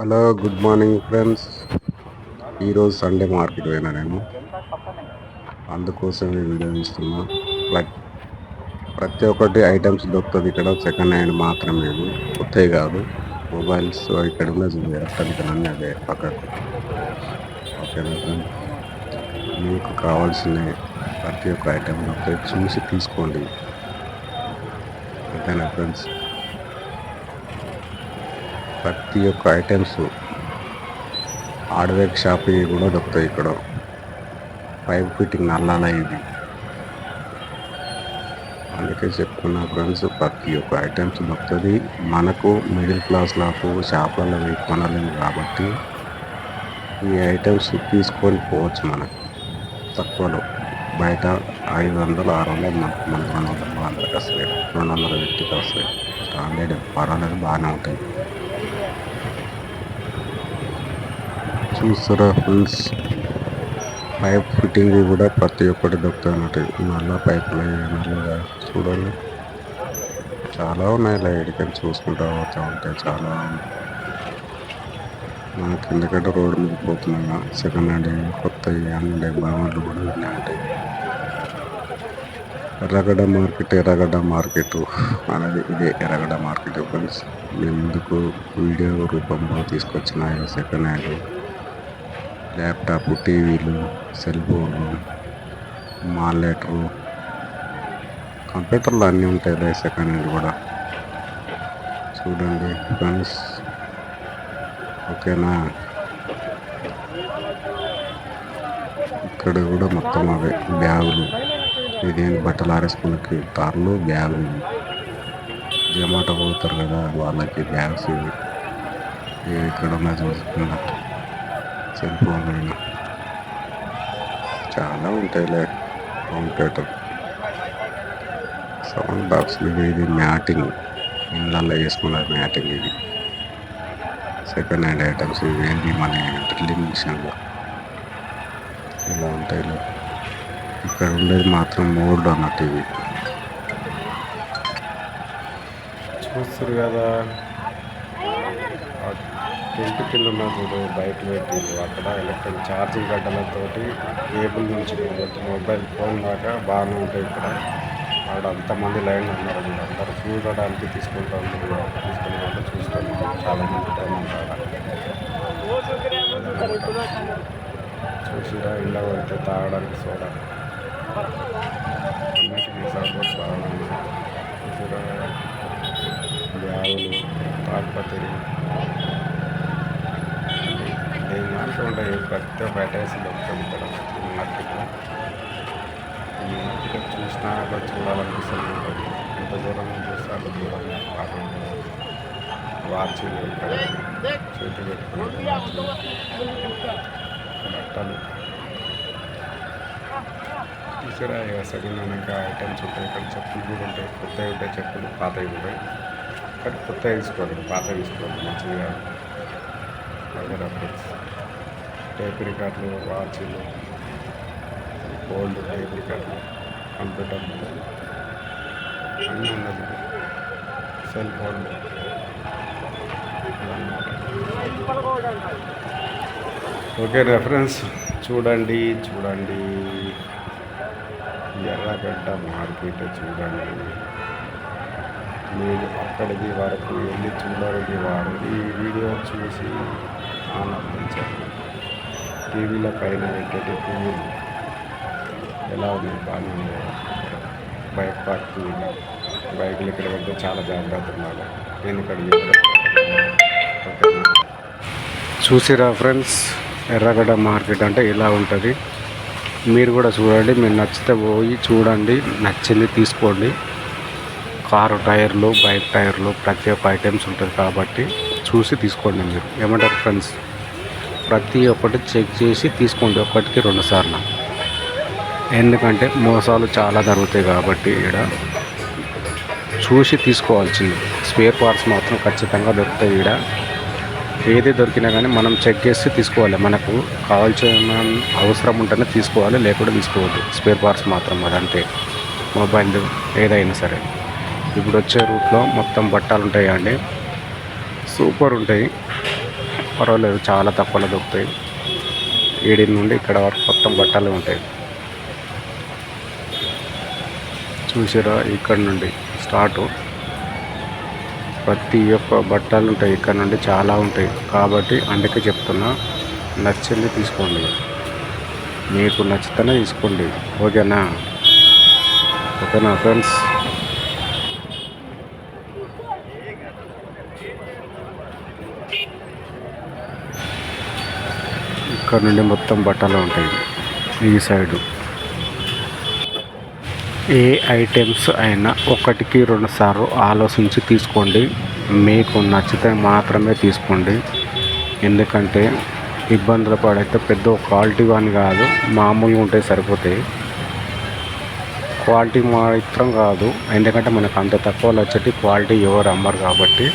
Hello good morning friends. ఈరోజు Sunday market పోయినా నేను. అందుకోసం ఈ వీడియో ఇస్తున్నా లైక్ ప్రతి ఒక్కటి ఐటమ్స్ దొరుకుతుంది ఇక్కడ. సెకండ్ హ్యాండ్ మాత్రమే ఇవి కొత్తవి కాదు. మొబైల్స్ ఇక్కడ ఉన్న చూడండి ఎలక్ట్రానిక్ పక్కకు. ఓకేనా ఫ్రెండ్స్ మీకు కావాల్సిన ప్రతి ఒక్క ఐటమ్ దొరుకుతాయి. చూసి తీసుకోండి. ఓకేనా ఫ్రెండ్స్? ప్రతి ఒక్క ఐటమ్స్ హార్డ్వేర్ షాప్ కూడా దొరుకుతాయి ఇక్కడ. పైప్ ఫిట్టింగ్ నల్లాల ఇది అందుకే చెప్తున్నా ఫ్రెండ్స్ ప్రతి ఒక్క ఐటమ్స్ దొరుకుతుంది. మనకు మిడిల్ క్లాస్ నాకు షాపులలో వెయ్యి కొనలేము కాబట్టి ఈ ఐటమ్స్ తీసుకొని పోవచ్చు మనకు తక్కువలో. బయట ఐదు వందలు ఆరు వందలు మనకు మనకు రెండు వందలు వాళ్ళకి వస్తాయి రెండు వందల వ్యక్తికి వస్తాయి స్టాండర్డ్ పర్వాలేదు బాగానే ఉంటాయి. చూస్తారా ఫ్రెండ్స్? పైప్ ఫిట్టింగ్ కూడా ప్రతి ఒక్కటి దొరుకుతాయి అన్నట్టు నల్ల పైపులు నల్లగా చూడండి చాలా ఉన్నాయి లైట్ కానీ చూసుకుంటా పోతూ ఉంటాయి చాలా కిందకట ఎందుకంటే రోడ్డు మీద పోతున్నాగా సెకండ్ హ్యాండ్ కొత్తవి అన్నీ బాగుంట్లు కూడా ఉన్నాయి ఎర్రగడ్డ మార్కెట్ ఎర్రగడ్డ మార్కెట్ అనేది ఇదే ఎర్రగడ్డ మార్కెట్ ఫ్రెండ్స్. మేము ముందుకు వీడియో రూపంలో తీసుకొచ్చిన సెకండ్ హ్యాండ్? ల్యాప్టాప్ టీవీలు సెల్ ఫోన్లు మాలేటరు కంప్యూటర్లు అన్నీ ఉంటాయి సెకండ్ హ్యాండ్ కూడా. చూడండి ఫ్రెండ్స్. ఓకేనా? ఇక్కడ కూడా మొత్తం అవే బ్యాగులు. ఇదేం బట్టలు ఆరేసుకున్నకి కార్లు బ్యాగులు. జమాటో పోతారు కదా వాళ్ళకి బ్యాగ్స్ ఇవి. ఇక్కడ ఉన్నాయి చూసుకున్నట్టు సెల్ ఫోన్లు చాలా ఉంటాయిలే హోమ్ థియేటర్ సౌండ్ బాక్స్లు ఇది మ్యాటింగ్. ఇళ్ళల్లో వేసుకున్నారు మ్యాటింగ్ ఇది. సెకండ్ హ్యాండ్ ఐటమ్స్ ఇవి ఏంటి? మన డ్రిల్లింగ్ మిషన్లో. ఇలా ఉంటాయి. ఇక్కడ ఉండేది మాత్రం మోడ్ అన్నట్టు ఇవి. చూస్తారు కదా. టెంట్ కింద ఉన్న బయట పెట్టి అక్కడ ఎలక్ట్రిక్ ఛార్జింగ్ గడ్డలతో కేబుల్ నుంచి మొబైల్ ఫోన్ దాకా బాగానే ఉంటాయి ఇక్కడ. ఆడ అంతమంది లైన్ ఉన్నారు అందరూ. చూడడానికి తీసుకుంటాం. తీసుకునే వాళ్ళు చూస్తాను చాలా మంది టైం ఉంటారు. చూసిరా ఇళ్ళ వెళ్తే తాగడానికి సోడా. అన్నిటికీ సపోర్ట్ బాగుంది చూసిరా బ్యాగులు ఉంటాయి ప్రతి ఒక్క అటాచ్ దొరుకుతుంది ఇక్కడ. మార్కెట్లో. ఈ మార్కెట్ చూసినా చూడాలనిపిస్తుంది ఉంటుంది ఎంత దూరం నుంచి చూస్తే అంత దూరం బాగుంటుంది వాచి చేతి పెట్టుకుని బట్టలు చూసారా ఇక సెకండ్ ఐటమ్స్ ఉంటాయి ఇక్కడ చెప్పులు కూడా ఉంటాయి కొత్తవి ఉంటాయి చెప్పులు పాతవి ఉంటాయి కానీ కొత్తవి తీసుకోవాలి పాతవి తీసుకోవాలి మంచిగా అదే రెఫరెన్స్ టేప్ రికార్డులు వాచ్లు ఓల్డ్ టేప్ రికార్డులు కంప్యూటర్లు అన్నీ ఉండదు సెల్ ఫోన్ ఓకే రెఫరెన్స్ చూడండి చూడండి. ఎర్రగడ్డ మార్కెట్ చూడండి. మీరు అక్కడికి వరకు వెళ్ళి చూడడానికి వారు ఈ వీడియో చూసి ఆనందించండి. టీవీల పైన పెట్టేటి పువ్వులు ఎలా ఉన్నాయి బాగానే బైక్ పార్కింగ్ బైకులు ఇక్కడ వెళ్తే చాలా జాగ్రత్త ఉండాలి. నేను ఇక్కడ చూసిరా ఫ్రెండ్స్ ఎర్రగడ్డ మార్కెట్ అంటే ఇలా ఉంటుంది? మీరు కూడా చూడండి మీరు నచ్చితే పోయి చూడండి నచ్చింది తీసుకోండి. కారు టైర్లు బైక్ టైర్లు ప్రతి ఒక్క ఐటమ్స్ ఉంటుంది కాబట్టి చూసి తీసుకోండి మీరు. ఏమంటారు ఫ్రెండ్స్? ప్రతి ఒక్కటి చెక్ చేసి తీసుకోండి ఒకటికి రెండు సార్లు. ఎందుకంటే మోసాలు చాలా జరుగుతాయి కాబట్టి ఇక్కడ చూసి తీసుకోవాల్సింది. స్పేర్ పార్ట్స్ మాత్రం ఖచ్చితంగా దొరుకుతాయి ఇక్కడ ఏది దొరికినా కానీ మనం చెక్ చేసి తీసుకోవాలి. మనకు కావాల్సిన అవసరం ఉంటేనే తీసుకోవాలి లేకుండా తీసుకోవద్దు. స్పేర్ పార్ట్స్ మాత్రం అదంతే మొబైల్ ఏదైనా సరే. ఇప్పుడు వచ్చే రూట్లో మొత్తం బట్టలు ఉంటాయి అండి. సూపర్ ఉంటాయి. పర్వాలేదు చాలా తక్కువలో దొరుకుతాయి. ఏడి నుండి ఇక్కడ వరకు మొత్తం బట్టలు ఉంటాయి. చూసారా? ఇక్కడ నుండి స్టార్ట్. ప్రతి ఒక్క బట్టలు ఉంటాయి ఇక్కడ నుండి చాలా ఉంటాయి. కాబట్టి అందుకే చెప్తున్నా నచ్చింది తీసుకోండి. మీకు నచ్చితేనే తీసుకోండి. ఓకేనా? ఓకేనా ఫ్రెండ్స్? ఇక్కడ నుండి మొత్తం బట్టలు ఉంటాయి. ఈ సైడు. ఏ ఐటమ్స్ అయినా ఒకటికి రెండు సార్లు ఆలోచించి తీసుకోండి. మీకు నచ్చితే మాత్రమే తీసుకోండి. ఎందుకంటే ఇబ్బందులు పడైతే పెద్ద క్వాలిటీ అని కాదు మామూలుగా ఉంటే సరిపోతాయి. క్వాలిటీ మాత్రం కాదు ఎందుకంటే మనకు అంత తక్కువలో వచ్చేటి క్వాలిటీ ఎవరు అమ్మరు కాబట్టి.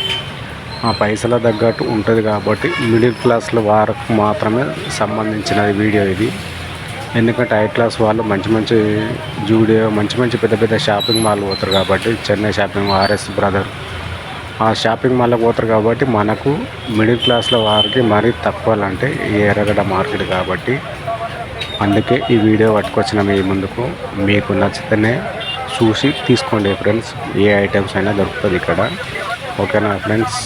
ఆ పైసల తగ్గట్టు ఉంటుంది కాబట్టి మిడిల్ క్లాస్ల వారికి మాత్రమే సంబంధించినది వీడియో ఇది. ఎందుకంటే హై క్లాస్ వాళ్ళు మంచి మంచి జూడియో మంచి మంచి పెద్ద పెద్ద షాపింగ్ మాల్ పోతారు కాబట్టి చెన్నై షాపింగ్ ఆర్ఎస్ బ్రదర్. ఆ షాపింగ్ మాల్కి పోతారు కాబట్టి మనకు మిడిల్ క్లాస్లో వారికి మరీ తక్కువ అంటే ఈ ఎర్రగడ్డ మార్కెట్ కాబట్టి అందుకే ఈ వీడియో పట్టుకొచ్చిన మీ ముందుకు. మీకు నచ్చితేనే చూసి తీసుకోండి ఫ్రెండ్స్. ఏ ఐటమ్స్ అయినా దొరుకుతుంది ఇక్కడ. ఓకేనా ఫ్రెండ్స్?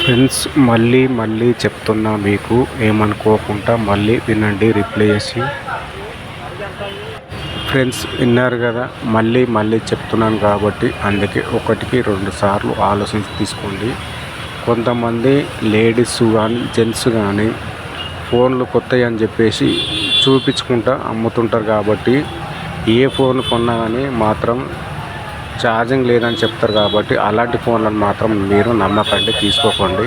ఫ్రెండ్స్ మళ్ళీ మళ్ళీ చెప్తున్నా మీకు ఏమనుకోకుండా మళ్ళీ వినండి రిప్లై చేసి. ఫ్రెండ్స్ విన్నారు కదా మళ్ళీ మళ్ళీ చెప్తున్నాను కాబట్టి అందుకే ఒకటికి రెండు సార్లు ఆలోచించి తీసుకోండి. కొంతమంది లేడీస్ కానీ జెంట్స్ కానీ ఫోన్లు కొత్తవి అని చెప్పేసి చూపించుకుంటా అమ్ముతుంటారు కాబట్టి ఏ ఫోన్ కొన్నా కానీ మాత్రం ఛార్జింగ్ లేదని చెప్తారు కాబట్టి అలాంటి ఫోన్లను మాత్రం మీరు నమ్మకండి తీసుకోకండి.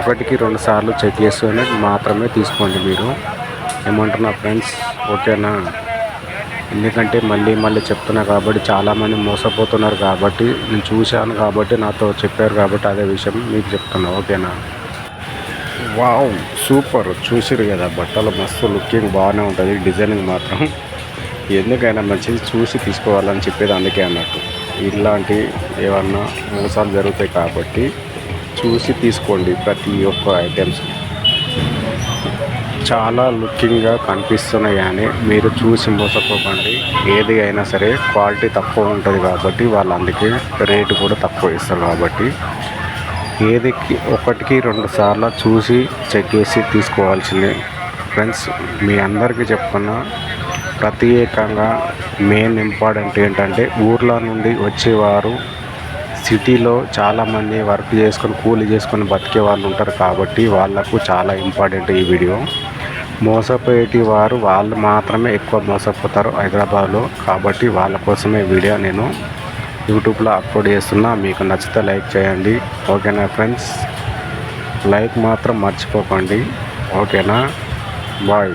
ఒకటికి రెండు సార్లు చెక్ చేసుకొని మాత్రమే తీసుకోండి మీరు. ఏమంటున్నా ఫ్రెండ్స్ ఓకేనా? ఎందుకంటే మళ్ళీ మళ్ళీ చెప్తున్నా కాబట్టి చాలామంది మోసపోతున్నారు కాబట్టి నేను చూశాను కాబట్టి నాతో చెప్పారు కాబట్టి అదే విషయం మీకు చెప్తున్నా ఓకేనా? Wow super. చూసిరు కదా బట్టలు మస్తు లుకింగ్ బాగానే ఉంటుంది డిజైనింగ్ మాత్రం. ఎందుకైనా మంచిది చూసి తీసుకోవాలని చెప్పేది అందుకే అన్నట్టు. ఇలాంటి ఏమన్నా మోసాలు జరుగుతాయి కాబట్టి చూసి తీసుకోండి ప్రతి ఒక్క ఐటమ్స్ చాలా లుకింగ్గా కనిపిస్తున్నాయి కానీ మీరు చూసి మోసపోకండి. ఏది అయినా సరే క్వాలిటీ తక్కువ ఉంటుంది కాబట్టి వాళ్ళు అందుకే రేటు కూడా తక్కువ ఇస్తారు కాబట్టి ఏది ఒకటికి రెండు సార్లు చూసి చెక్ చేసి తీసుకోవాల్సిందే. ఫ్రెండ్స్ మీ అందరికీ చెప్పుకున్న ప్రత్యేకంగా మెయిన్ ఇంపార్టెంట్ ఏంటంటే ఊర్ల నుండి వచ్చేవారు సిటీలో చాలామంది వర్క్ చేసుకొని కూలి చేసుకొని బతికే వాళ్ళు ఉంటారు కాబట్టి వాళ్ళకు చాలా ఇంపార్టెంట్ ఈ వీడియో మోసపోయేటి వారు వాళ్ళు మాత్రమే ఎక్కువ మోసపోతారు హైదరాబాద్లో కాబట్టి వాళ్ళ కోసమే వీడియో నేను యూట్యూబ్లో అప్లోడ్ చేస్తున్నా. మీకు నచ్చితే లైక్ చేయండి. ఓకేనా ఫ్రెండ్స్ లైక్ మాత్రం మర్చిపోకండి. ఓకేనా బాయ్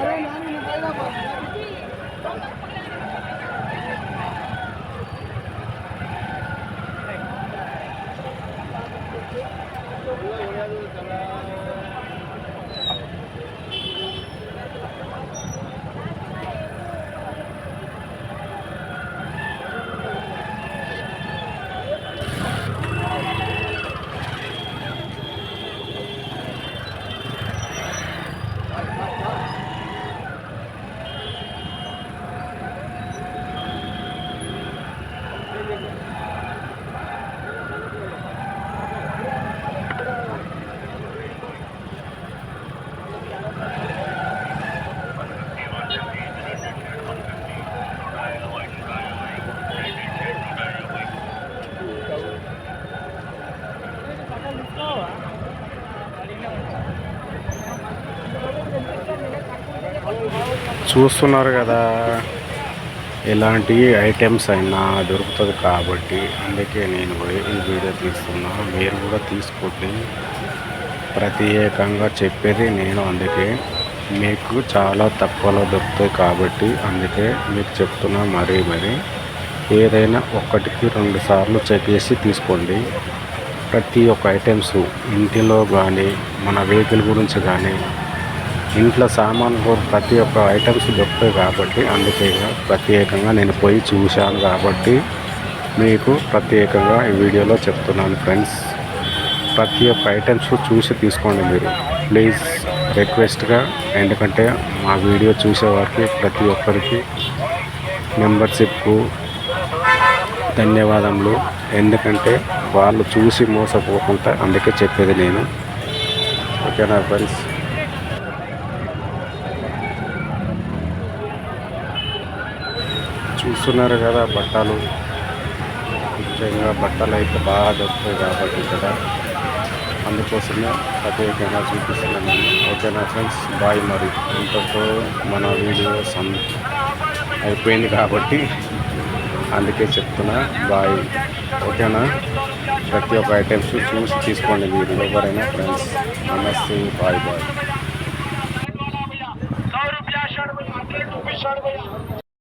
అరే నాన్న నువ్వు పైగా చూస్తున్నారు కదా ఎలాంటి ఐటమ్స్ అయినా దొరుకుతుంది కాబట్టి అందుకే నేను ఈ వీడియో తీస్తున్నా. మీరు కూడా తీసుకోండి. ప్రత్యేకంగా చెప్పేది నేను అందుకే. మీకు చాలా తక్కువలో దొరుకుతాయి కాబట్టి అందుకే మీకు చెప్తున్నా మరీ మరీ. ఏదైనా ఒకటికి రెండు సార్లు చెక్ చేసి తీసుకోండి. ప్రతి ఒక్క ఐటమ్స్ ఇంటిలో కానీ మన వెహికల్ గురించి కానీ ఇంట్లో సామాన్ కూడా ప్రతి ఒక్క ఐటమ్స్ దొరుకుతాయి కాబట్టి అందుకే ప్రత్యేకంగా నేను పోయి చూశాను కాబట్టి మీకు ప్రత్యేకంగా ఈ వీడియోలో చెప్తున్నాను ఫ్రెండ్స్. ప్రతి ఒక్క ఐటమ్స్ చూసి తీసుకోండి మీరు. ప్లీజ్ రిక్వెస్ట్గా ఎందుకంటే మా వీడియో చూసేవారికి ప్రతి ఒక్కరికి మెంబర్షిప్కు ధన్యవాదములు. ఎందుకంటే వాళ్ళు చూసి మోసపోకుండా అందుకే చెప్పేది నేను. ఓకేనా ఫ్రెండ్స్? చూస్తున్నారు కదా బట్టలు. ముఖ్యంగా బట్టలు అయితే బాగా దొరుకుతాయి కాబట్టి ఇక్కడ. అందుకోసమే ప్రత్యేకంగా చూపిస్తున్నాను. ఓకేనా ఫ్రెండ్స్? బాయ్ మరి. ఇంతతో మన వీడియో సం అయిపోయింది కాబట్టి అందుకే చెప్తున్నా. బాయ్. ఓకేనా? ప్రతి ఒక్క ఐటమ్స్ చూసి తీసుకోండి మీరు ఎవరైనా ఫ్రెండ్స్. నమస్తే. Bye bye.